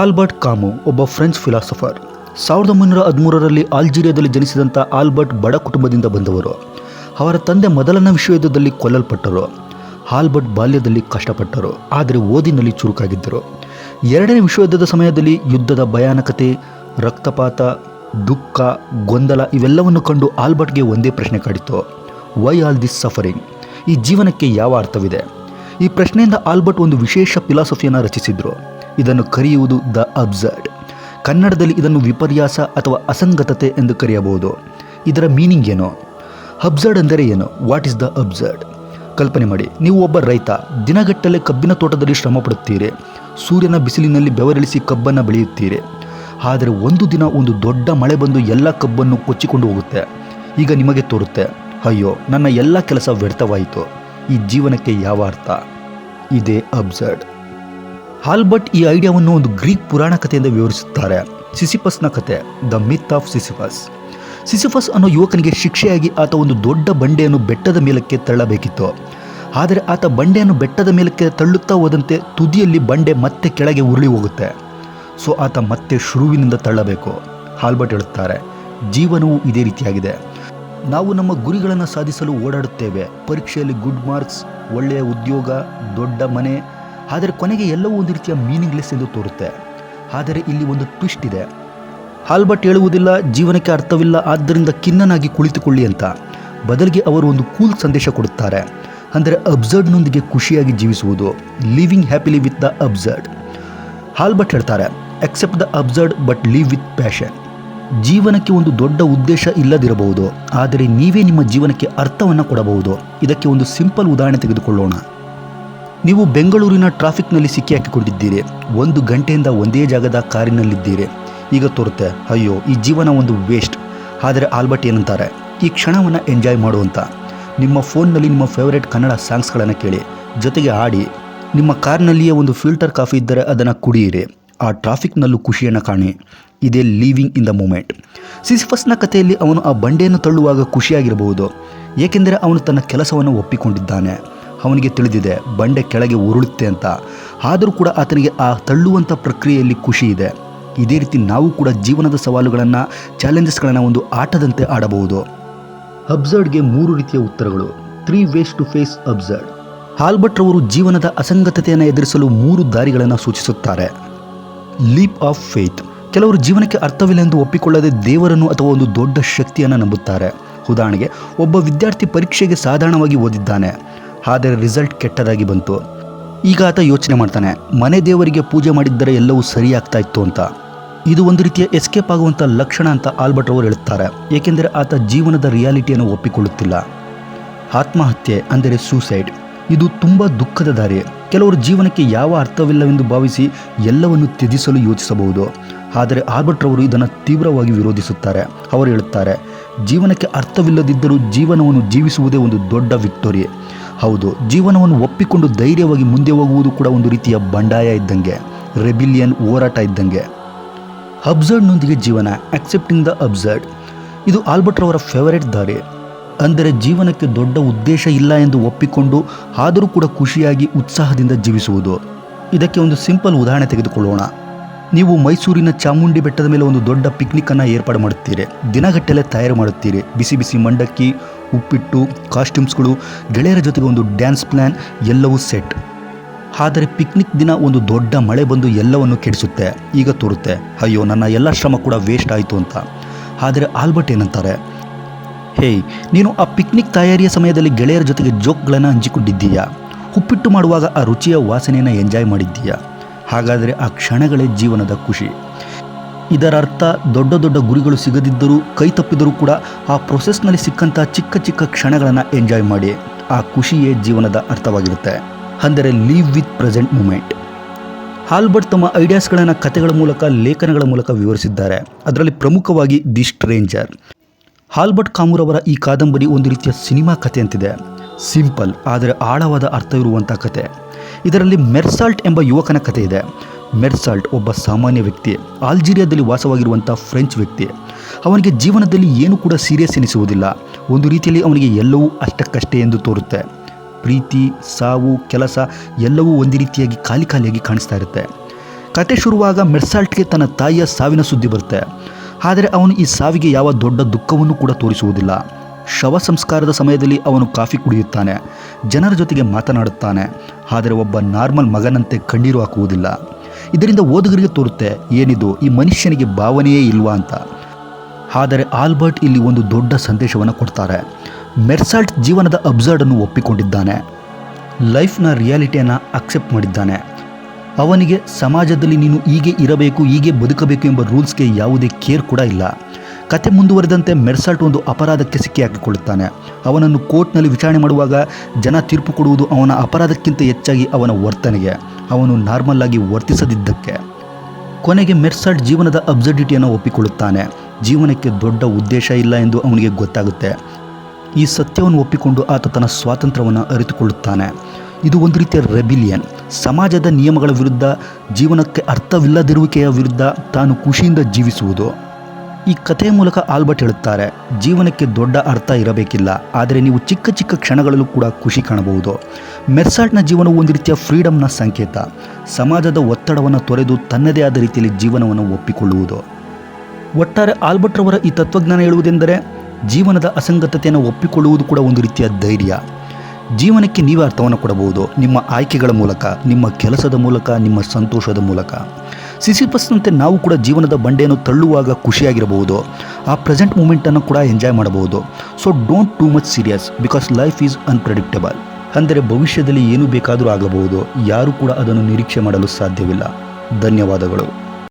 Albert Camus ಒಬ್ಬ French philosopher. ಸಾವಿರದ ಒಂಬೈನೂರ ಹದಿಮೂರರಲ್ಲಿ ಆಲ್ಜೀರಿಯಾದಲ್ಲಿ ಜನಿಸಿದಂಥ ಆಲ್ಬರ್ಟ್ ಬಡ ಕುಟುಂಬದಿಂದ ಬಂದವರು. ಅವರ ತಂದೆ ಮೊದಲನೇ ವಿಶ್ವಯುದ್ಧದಲ್ಲಿ ಕೊಲ್ಲಲ್ಪಟ್ಟರು. ಆಲ್ಬರ್ಟ್ ಬಾಲ್ಯದಲ್ಲಿ ಕಷ್ಟಪಟ್ಟರು, ಆದರೆ ಓದಿನಲ್ಲಿ ಚುರುಕಾಗಿದ್ದರು. ಎರಡನೇ ವಿಶ್ವಯುದ್ಧದ ಸಮಯದಲ್ಲಿ ಯುದ್ಧದ ಭಯಾನಕತೆ, ರಕ್ತಪಾತ, ದುಃಖ, ಗೊಂದಲ ಇವೆಲ್ಲವನ್ನು ಕಂಡು ಆಲ್ಬರ್ಟ್ಗೆ ಒಂದೇ ಪ್ರಶ್ನೆ ಕಾಡಿತು ವೈ ಆಲ್ ದಿಸ್ ಸಫರಿಂಗ್ ಈ ಜೀವನಕ್ಕೆ ಯಾವ ಅರ್ಥವಿದೆ? ಈ ಪ್ರಶ್ನೆಯಿಂದ ಆಲ್ಬರ್ಟ್ ಒಂದು ವಿಶೇಷ ಫಿಲಾಸಫಿಯನ್ನು ರಚಿಸಿದರು. ಇದನ್ನು ಕರೆಯುವುದು ದ ಅಬ್ಸರ್ಡ್. ಕನ್ನಡದಲ್ಲಿ ಇದನ್ನು ವಿಪರ್ಯಾಸ ಅಥವಾ ಅಸಂಗತತೆ ಎಂದು ಕರೆಯಬಹುದು. ಇದರ ಮೀನಿಂಗ್ ಏನು? ಅಬ್ಸರ್ಡ್ ಅಂದರೆ ಏನು? ವಾಟ್ ಇಸ್ ದ ಅಬ್ಸರ್ಡ್ ಕಲ್ಪನೆ ಮಾಡಿ. ನೀವು ಒಬ್ಬ ರೈತ, ದಿನಗಟ್ಟಲೆ ಕಬ್ಬಿನ ತೋಟದಲ್ಲಿ ಶ್ರಮ ಪಡುತ್ತೀರಿ. ಸೂರ್ಯನ ಬಿಸಿಲಿನಲ್ಲಿ ಬೆವರಿಳಿಸಿ ಕಬ್ಬನ್ನು ಬೆಳೆಯುತ್ತೀರಿ. ಆದರೆ ಒಂದು ದಿನ ಒಂದು ದೊಡ್ಡ ಮಳೆ ಬಂದು ಎಲ್ಲ ಕಬ್ಬನ್ನು ಕೊಚ್ಚಿಕೊಂಡು ಹೋಗುತ್ತೆ. ಈಗ ನಿಮಗೆ ತೋರುತ್ತೆ, ಅಯ್ಯೋ, ನನ್ನ ಎಲ್ಲ ಕೆಲಸ ವ್ಯರ್ಥವಾಯಿತು. ಈ ಜೀವನಕ್ಕೆ ಯಾವ ಅರ್ಥ? ಇದೇ ಅಬ್ಸರ್ಡ್. ಆಲ್ಬರ್ಟ್ ಈ ಐಡಿಯಾವನ್ನು ಒಂದು ಗ್ರೀಕ್ ಪುರಾಣ ಕಥೆಯಿಂದ ವಿವರಿಸುತ್ತಾರೆ. ಸಿಸಿಫಸ್ನ ಕತೆ the myth of Sisyphus Sisyphus ಅನ್ನೋ ಯುವಕನಿಗೆ ಶಿಕ್ಷೆಯಾಗಿ ಆತ ಒಂದು ದೊಡ್ಡ ಬಂಡೆಯನ್ನು ಬೆಟ್ಟದ ಮೇಲಕ್ಕೆ ತಳ್ಳಬೇಕಿತ್ತು. ಆದರೆ ಆತ ಬಂಡೆಯನ್ನು ಬೆಟ್ಟದ ಮೇಲಕ್ಕೆ ತಳ್ಳುತ್ತಾ ಹೋದಂತೆ ತುದಿಯಲ್ಲಿ ಬಂಡೆ ಮತ್ತೆ ಕೆಳಗೆ ಉರುಳಿ ಹೋಗುತ್ತೆ. ಸೊ, ಆತ ಮತ್ತೆ ಶುರುವಿನಿಂದ ತಳ್ಳಬೇಕು. ಹಾಲ್ಬರ್ಟ್ ಹೇಳುತ್ತಾರೆ, ಜೀವನವು ಇದೇ ರೀತಿಯಾಗಿದೆ. ನಾವು ನಮ್ಮ ಗುರಿಗಳನ್ನು ಸಾಧಿಸಲು ಓಡಾಡುತ್ತೇವೆ. ಪರೀಕ್ಷೆಯಲ್ಲಿ ಗುಡ್ ಮಾರ್ಕ್ಸ್, ಒಳ್ಳೆಯ ಉದ್ಯೋಗ, ದೊಡ್ಡ ಮನೆ ಆದರೆ ಕೊನೆಗೆ ಎಲ್ಲವೂ ಒಂದು ರೀತಿಯ ಮೀನಿಂಗ್ಲೆಸ್ ಎಂದು ತೋರುತ್ತೆ. ಆದರೆ ಇಲ್ಲಿ ಒಂದು ಟ್ವಿಸ್ಟ್ ಇದೆ. ಆಲ್ಬರ್ಟ್ ಹೇಳುವುದಿಲ್ಲ, ಜೀವನಕ್ಕೆ ಅರ್ಥವಿಲ್ಲ, ಆದ್ದರಿಂದ ಖಿನ್ನನಾಗಿ ಕುಳಿತುಕೊಳ್ಳಿ ಅಂತ. ಬದಲಿಗೆ ಅವರು ಒಂದು ಕೂಲ್ ಸಂದೇಶ ಕೊಡುತ್ತಾರೆ. ಅಂದರೆ ಅಬ್ಸರ್ಡ್ನೊಂದಿಗೆ ಖುಷಿಯಾಗಿ ಜೀವಿಸುವುದು. Living happily with the absurd Albert ಹೇಳ್ತಾರೆ accept the absurd but live with passion ಜೀವನಕ್ಕೆ ಒಂದು ದೊಡ್ಡ ಉದ್ದೇಶ ಇಲ್ಲದಿರಬಹುದು. ಆದರೆ ನೀವೇ ನಿಮ್ಮ ಜೀವನಕ್ಕೆ ಅರ್ಥವನ್ನು ಕೊಡಬಹುದು. ಇದಕ್ಕೆ ಒಂದು ಸಿಂಪಲ್ ಉದಾಹರಣೆ ತೆಗೆದುಕೊಳ್ಳೋಣ. ನೀವು ಬೆಂಗಳೂರಿನ ಟ್ರಾಫಿಕ್ನಲ್ಲಿ ಸಿಕ್ಕಿ ಹಾಕಿಕೊಂಡಿದ್ದೀರಿ. ಒಂದು ಗಂಟೆಯಿಂದ ಒಂದೇ ಜಾಗದ ಕಾರಿನಲ್ಲಿದ್ದೀರಿ. ಈಗ ತೋರುತ್ತೆ, ಅಯ್ಯೋ, ಈ ಜೀವನ ಒಂದು ವೇಸ್ಟ್ ಆದರೆ ಆಲ್ಬರ್ಟ್ ಏನಂತಾರೆ, ಈ ಕ್ಷಣವನ್ನು ಎಂಜಾಯ್ ಮಾಡುವಂತ ನಿಮ್ಮ ಫೋನ್ನಲ್ಲಿ ನಿಮ್ಮ ಫೇವರೇಟ್ ಕನ್ನಡ ಸಾಂಗ್ಸ್ಗಳನ್ನು ಕೇಳಿ. ಜೊತೆಗೆ ಆಡಿ ನಿಮ್ಮ ಕಾರ್ನಲ್ಲಿಯೇ ಒಂದು ಫಿಲ್ಟರ್ ಕಾಫಿ ಇದ್ದರೆ ಅದನ್ನು ಕುಡಿಯಿರಿ. ಆ ಟ್ರಾಫಿಕ್ನಲ್ಲೂ ಖುಷಿಯನ್ನು ಕಾಣಿ. ಇದೇ ಲೀವಿಂಗ್ ಇನ್ ದ ಮೂಮೆಂಟ್ ಸಿಸಿಫಸ್ನ ಕಥೆಯಲ್ಲಿ ಅವನು ಆ ಬಂಡೆಯನ್ನು ತಳ್ಳುವಾಗ ಖುಷಿಯಾಗಿರಬಹುದು. ಏಕೆಂದರೆ ಅವನು ತನ್ನ ಕೆಲಸವನ್ನು ಒಪ್ಪಿಕೊಂಡಿದ್ದಾನೆ. ಅವನಿಗೆ ತಿಳಿದಿದೆ, ಬಂಡೆ ಕೆಳಗೆ ಉರುಳುತ್ತೆ ಅಂತ. ಆದರೂ ಕೂಡ ಆತನಿಗೆ ಆ ತಳ್ಳುವಂಥ ಪ್ರಕ್ರಿಯೆಯಲ್ಲಿ ಖುಷಿ ಇದೆ. ಇದೇ ರೀತಿ ನಾವು ಕೂಡ ಜೀವನದ ಸವಾಲುಗಳನ್ನು ಚಾಲೆಂಜಸ್ಗಳನ್ನು ಒಂದು ಆಟದಂತೆ ಆಡಬಹುದು. ಅಬ್ಸರ್ಡ್ಗೆ ಮೂರು ರೀತಿಯ ಉತ್ತರಗಳು. Three ways to face absurd. Albert ರವರು ಜೀವನದ ಅಸಂಗತತೆಯನ್ನು ಎದುರಿಸಲು ಮೂರು ದಾರಿಗಳನ್ನು ಸೂಚಿಸುತ್ತಾರೆ. Leap of faith. ಕೆಲವರು ಜೀವನಕ್ಕೆ ಅರ್ಥವಿಲ್ಲ ಎಂದು ಒಪ್ಪಿಕೊಳ್ಳದೆ ದೇವರನ್ನು ಅಥವಾ ಒಂದು ದೊಡ್ಡ ಶಕ್ತಿಯನ್ನು ನಂಬುತ್ತಾರೆ. ಉದಾಹರಣೆಗೆ, ಒಬ್ಬ ವಿದ್ಯಾರ್ಥಿ ಪರೀಕ್ಷೆಗೆ ಸಾಧಾರಣವಾಗಿ ಓದಿದ್ದಾನೆ. ಆದರೆ ರಿಸಲ್ಟ್ ಕೆಟ್ಟದಾಗಿ ಬಂತು. ಈಗ ಆತ ಯೋಚನೆ ಮಾಡ್ತಾನೆ, ಮನೆ ದೇವರಿಗೆ ಪೂಜೆ ಮಾಡಿದ್ದರೆ ಎಲ್ಲವೂ ಸರಿಯಾಗ್ತಾ ಇತ್ತು ಅಂತ. ಇದು ಒಂದು ರೀತಿಯ ಎಸ್ಕೇಪ್ ಆಗುವಂಥ ಲಕ್ಷಣ ಅಂತ ಆಲ್ಬರ್ಟ್ ಅವರು ಹೇಳುತ್ತಾರೆ. ಏಕೆಂದರೆ ಆತ ಜೀವನದ ರಿಯಾಲಿಟಿಯನ್ನು ಒಪ್ಪಿಕೊಳ್ಳುತ್ತಿಲ್ಲ. ಆತ್ಮಹತ್ಯೆ ಅಂದರೆ ಸೂಸೈಡ್ ಇದು ತುಂಬ ದುಃಖದ ದಾರಿ. ಕೆಲವರು ಜೀವನಕ್ಕೆ ಯಾವ ಅರ್ಥವಿಲ್ಲವೆಂದು ಭಾವಿಸಿ ಎಲ್ಲವನ್ನು ತ್ಯಜಿಸಲು ಯೋಚಿಸಬಹುದು. ಆದರೆ ಆಲ್ಬರ್ಟ್ ಅವರು ಇದನ್ನು ತೀವ್ರವಾಗಿ ವಿರೋಧಿಸುತ್ತಾರೆ. ಅವರು ಹೇಳುತ್ತಾರೆ ಜೀವನಕ್ಕೆ ಅರ್ಥವಿಲ್ಲದಿದ್ದರೂ ಜೀವನವನ್ನು ಜೀವಿಸುವುದೇ ಒಂದು ದೊಡ್ಡ ವಿಕ್ಟೋರಿ ಹೌದು, ಜೀವನವನ್ನು ಒಪ್ಪಿಕೊಂಡು ಧೈರ್ಯವಾಗಿ ಮುಂದೆ ಹೋಗುವುದು ಕೂಡ ಒಂದು ರೀತಿಯ ಬಂಡಾಯ ಇದ್ದಂಗೆ, ರೆಬಿಲಿಯನ್ ಹೋರಾಟ ಇದ್ದಂಗೆ. ಅಬ್ಸರ್ಡ್ನೊಂದಿಗೆ ಜೀವನ ಅಕ್ಸೆಪ್ಟಿಂಗ್ ದ ಅಬ್ಸರ್ಡ್ ಇದು ಆಲ್ಬರ್ಟ್ ರವರ ಫೇವರೇಟ್ ದಾರಿ. ಅಂದರೆ ಜೀವನಕ್ಕೆ ದೊಡ್ಡ ಉದ್ದೇಶ ಇಲ್ಲ ಎಂದು ಒಪ್ಪಿಕೊಂಡು ಆದರೂ ಕೂಡ ಖುಷಿಯಾಗಿ ಉತ್ಸಾಹದಿಂದ ಜೀವಿಸುವುದು. ಇದಕ್ಕೆ ಒಂದು ಸಿಂಪಲ್ ಉದಾಹರಣೆ ತೆಗೆದುಕೊಳ್ಳೋಣ. ನೀವು ಮೈಸೂರಿನ ಚಾಮುಂಡಿ ಬೆಟ್ಟದ ಮೇಲೆ ಒಂದು ದೊಡ್ಡ ಪಿಕ್ನಿಕ್ ಅನ್ನು ಏರ್ಪಾಡು ಮಾಡುತ್ತೀರಿ. ದಿನಗಟ್ಟಲೆ ತಯಾರು ಮಾಡುತ್ತೀರಿ. ಬಿಸಿ ಬಿಸಿ ಮಂಡಕ್ಕಿ, ಉಪ್ಪಿಟ್ಟು ಕಾಸ್ಟ್ಯೂಮ್ಸ್ಗಳು ಗೆಳೆಯರ ಜೊತೆಗೆ ಒಂದು ಡ್ಯಾನ್ಸ್ ಪ್ಲ್ಯಾನ್ ಎಲ್ಲವೂ ಸೆಟ್ ಆದರೆ ಪಿಕ್ನಿಕ್ ದಿನ ಒಂದು ದೊಡ್ಡ ಮಳೆ ಬಂದು ಎಲ್ಲವನ್ನು ಕೆಡಿಸುತ್ತೆ, ಈಗ ತೋರುತ್ತೆ. ಅಯ್ಯೋ, ನನ್ನ ಎಲ್ಲ ಶ್ರಮ ಕೂಡ ವೇಸ್ಟ್ ಆಯಿತು ಅಂತ. ಆದರೆ ಆಲ್ಬರ್ಟ್ ಏನಂತಾರೆ? ಹೇಯ್ ನೀನು ಆ ಪಿಕ್ನಿಕ್ ತಯಾರಿಯ ಸಮಯದಲ್ಲಿ ಗೆಳೆಯರ ಜೊತೆಗೆ ಜೋಕ್ಗಳನ್ನು ಹಂಚಿಕೊಂಡಿದ್ದೀಯಾ? ಉಪ್ಪಿಟ್ಟು ಮಾಡುವಾಗ ಆ ರುಚಿಯ ವಾಸನೆಯನ್ನು ಎಂಜಾಯ್ ಮಾಡಿದ್ದೀಯಾ? ಹಾಗಾದರೆ ಆ ಕ್ಷಣಗಳೇ ಜೀವನದ ಖುಷಿ. ಇದರ ಅರ್ಥ ದೊಡ್ಡ ದೊಡ್ಡ ಗುರಿಗಳು ಸಿಗದಿದ್ದರೂ, ಕೈ ತಪ್ಪಿದರೂ ಕೂಡ ಆ ಪ್ರೊಸೆಸ್ನಲ್ಲಿ ಸಿಕ್ಕಂಥ ಚಿಕ್ಕ ಚಿಕ್ಕ ಕ್ಷಣಗಳನ್ನು ಎಂಜಾಯ್ ಮಾಡಿ, ಆ ಖುಷಿಯೇ ಜೀವನದ ಅರ್ಥವಾಗಿರುತ್ತೆ. ಅಂದರೆ live with present moment Albert ತಮ್ಮ ಐಡಿಯಾಸ್ಗಳನ್ನು ಕಥೆಗಳ ಮೂಲಕ, ಲೇಖನಗಳ ಮೂಲಕ ವಿವರಿಸಿದ್ದಾರೆ. ಅದರಲ್ಲಿ ಪ್ರಮುಖವಾಗಿ ದಿ ಸ್ಟ್ರೇಂಜರ್. ಹಾಲ್ಬರ್ಟ್ ಕಾಮೂರ್ ಅವರ ಈ ಕಾದಂಬರಿ ಒಂದು ರೀತಿಯ ಸಿನಿಮಾ ಕಥೆ ಅಂತಿದೆ ಸಿಂಪಲ್, ಆದರೆ ಆಳವಾದ ಅರ್ಥವಿರುವಂಥ ಕತೆ ಇದರಲ್ಲಿ ಮೆರ್ಸಾಲ್ಟ್ ಎಂಬ ಯುವಕನ ಕಥೆ ಇದೆ. ಮೆರ್ಸಾಲ್ಟ್ ಒಬ್ಬ ಸಾಮಾನ್ಯ ವ್ಯಕ್ತಿ, ಆಲ್ಜೀರಿಯಾದಲ್ಲಿ ವಾಸವಾಗಿರುವಂಥ ಫ್ರೆಂಚ್ ವ್ಯಕ್ತಿ. ಅವನಿಗೆ ಜೀವನದಲ್ಲಿ ಏನೂ ಕೂಡ ಸೀರಿಯಸ್ ಎನಿಸುವುದಿಲ್ಲ. ಒಂದು ರೀತಿಯಲ್ಲಿ ಅವನಿಗೆ ಎಲ್ಲವೂ ಅಷ್ಟಕ್ಕಷ್ಟೇ ಎಂದು ತೋರುತ್ತೆ. ಪ್ರೀತಿ, ಸಾವು, ಕೆಲಸ ಎಲ್ಲವೂ ಒಂದು ರೀತಿಯಾಗಿ ಖಾಲಿ ಖಾಲಿಯಾಗಿ ಕಾಣಿಸ್ತಾ ಇರುತ್ತೆ. ಕತೆ ಶುರುವಾಗ ಮೆರ್ಸಾಲ್ಟ್ಗೆ ತನ್ನ ತಾಯಿಯ ಸಾವಿನ ಸುದ್ದಿ ಬರುತ್ತೆ. ಆದರೆ ಅವನು ಈ ಸಾವಿಗೆ ಯಾವ ದೊಡ್ಡ ದುಃಖವನ್ನು ಕೂಡ ತೋರಿಸುವುದಿಲ್ಲ. ಶವ ಸಂಸ್ಕಾರದ ಸಮಯದಲ್ಲಿ ಅವನು ಕಾಫಿ ಕುಡಿಯುತ್ತಾನೆ. ಜನರ ಜೊತೆಗೆ ಮಾತನಾಡುತ್ತಾನೆ. ಆದರೆ ಒಬ್ಬ ನಾರ್ಮಲ್ ಮಗನಂತೆ ಕಣ್ಣೀರು ಹಾಕುವುದಿಲ್ಲ. ಇದರಿಂದ ಓದುಗರಿಗೆ ತೋರುತ್ತೆ, ಏನಿದು, ಈ ಮನುಷ್ಯನಿಗೆ ಭಾವನೆಯೇ ಇಲ್ವಾ ಅಂತ. ಆದರೆ ಆಲ್ಬರ್ಟ್ ಇಲ್ಲಿ ಒಂದು ದೊಡ್ಡ ಸಂದೇಶವನ್ನು ಕೊಡ್ತಾರೆ. ಮೆರ್ಸಾಲ್ಟ್ ಜೀವನದ ಅಬ್ಸರ್ಡನ್ನು ಒಪ್ಪಿಕೊಂಡಿದ್ದಾನೆ. ಲೈಫ್ನ ರಿಯಾಲಿಟಿಯನ್ನು ಅಕ್ಸೆಪ್ಟ್ ಮಾಡಿದ್ದಾನೆ. ಅವನಿಗೆ ಸಮಾಜದಲ್ಲಿ ನೀನು ಹೀಗೆ ಇರಬೇಕು, ಹೀಗೆ ಬದುಕಬೇಕು ಎಂಬ ರೂಲ್ಸ್ಗೆ ಯಾವುದೇ ಕೇರ್ ಕೂಡ ಇಲ್ಲ. ಕತೆ ಮುಂದುವರೆದಂತೆ ಮೆರ್ಸಾಲ್ಟ್ ಒಂದು ಅಪರಾಧಕ್ಕೆ ಸಿಕ್ಕಿ ಹಾಕಿಕೊಳ್ಳುತ್ತಾನೆ ಅವನನ್ನು ಕೋರ್ಟ್ನಲ್ಲಿ ವಿಚಾರಣೆ ಮಾಡುವಾಗ ಜನ ತೀರ್ಪು ಕೊಡುವುದು ಅವನ ಅಪರಾಧಕ್ಕಿಂತ ಹೆಚ್ಚಾಗಿ ಅವನ ವರ್ತನೆಗೆ. ಅವನು ನಾರ್ಮಲ್ ಆಗಿ ವರ್ತಿಸದಿದ್ದಕ್ಕೆ. ಕೊನೆಗೆ ಮೆರ್ಸಾಲ್ಟ್ ಜೀವನದ ಅಬ್ಸರ್ಡಿಟಿಯನ್ನು ಒಪ್ಪಿಕೊಳ್ಳುತ್ತಾನೆ. ಜೀವನಕ್ಕೆ ದೊಡ್ಡ ಉದ್ದೇಶ ಇಲ್ಲ ಎಂದು ಅವನಿಗೆ ಗೊತ್ತಾಗುತ್ತೆ. ಈ ಸತ್ಯವನ್ನು ಒಪ್ಪಿಕೊಂಡು ಆತ ತನ್ನ ಸ್ವಾತಂತ್ರ್ಯವನ್ನು ಅರಿತುಕೊಳ್ಳುತ್ತಾನೆ. ಇದು ಒಂದು ರೀತಿಯ ರೆಬಿಲಿಯನ್. ಸಮಾಜದ ನಿಯಮಗಳ ವಿರುದ್ಧ, ಜೀವನಕ್ಕೆ ಅರ್ಥವಿಲ್ಲದಿರುವಿಕೆಯ ವಿರುದ್ಧ ತಾನು ಖುಷಿಯಿಂದ ಜೀವಿಸುವುದು. ಈ ಕಥೆಯ ಮೂಲಕ ಆಲ್ಬರ್ಟ್ ಹೇಳುತ್ತಾರೆ, ಜೀವನಕ್ಕೆ ದೊಡ್ಡ ಅರ್ಥ ಇರಬೇಕಿಲ್ಲ, ಆದರೆ ನೀವು ಚಿಕ್ಕ ಚಿಕ್ಕ ಕ್ಷಣಗಳಲ್ಲೂ ಕೂಡ ಖುಷಿ ಕಾಣಬಹುದು. ಮೆರ್ಸಾಟ್ನ ಜೀವನವು ಒಂದು ರೀತಿಯ ಫ್ರೀಡಮ್ನ ಸಂಕೇತ. ಸಮಾಜದ ಒತ್ತಡವನ್ನು ತೊರೆದು ತನ್ನದೇ ಆದ ರೀತಿಯಲ್ಲಿ ಜೀವನವನ್ನು ಒಪ್ಪಿಕೊಳ್ಳುವುದು. ಒಟ್ಟಾರೆ ಆಲ್ಬರ್ಟ್ ರವರ ಈ ತತ್ವಜ್ಞಾನ ಹೇಳುವುದೆಂದರೆ, ಜೀವನದ ಅಸಂಗತತೆಯನ್ನು ಒಪ್ಪಿಕೊಳ್ಳುವುದು ಕೂಡ ಒಂದು ರೀತಿಯ ಧೈರ್ಯ. ಜೀವನಕ್ಕೆ ನೀವು ಅರ್ಥವನ್ನು ಕೊಡಬಹುದು. ನಿಮ್ಮ ಆಯ್ಕೆಗಳ ಮೂಲಕ, ನಿಮ್ಮ ಕೆಲಸದ ಮೂಲಕ, ನಿಮ್ಮ ಸಂತೋಷದ ಮೂಲಕ. ಸಿಸಿಪಸ್ನಂತೆ ನಾವು ಕೂಡ ಜೀವನದ ಬಂಡೆಯನ್ನು ತಳ್ಳುವಾಗ ಖುಷಿಯಾಗಿರಬಹುದು. ಆ ಪ್ರೆಸೆಂಟ್ ಮೂಮೆಂಟನ್ನು ಕೂಡ ಎಂಜಾಯ್ ಮಾಡಬಹುದು. So don't too much serious because life is unpredictable ಅಂದರೆ ಭವಿಷ್ಯದಲ್ಲಿ ಏನು ಬೇಕಾದರೂ ಆಗಬಹುದು. ಯಾರೂ ಕೂಡ ಅದನ್ನು ನಿರೀಕ್ಷೆ ಮಾಡಲು ಸಾಧ್ಯವಿಲ್ಲ. ಧನ್ಯವಾದಗಳು.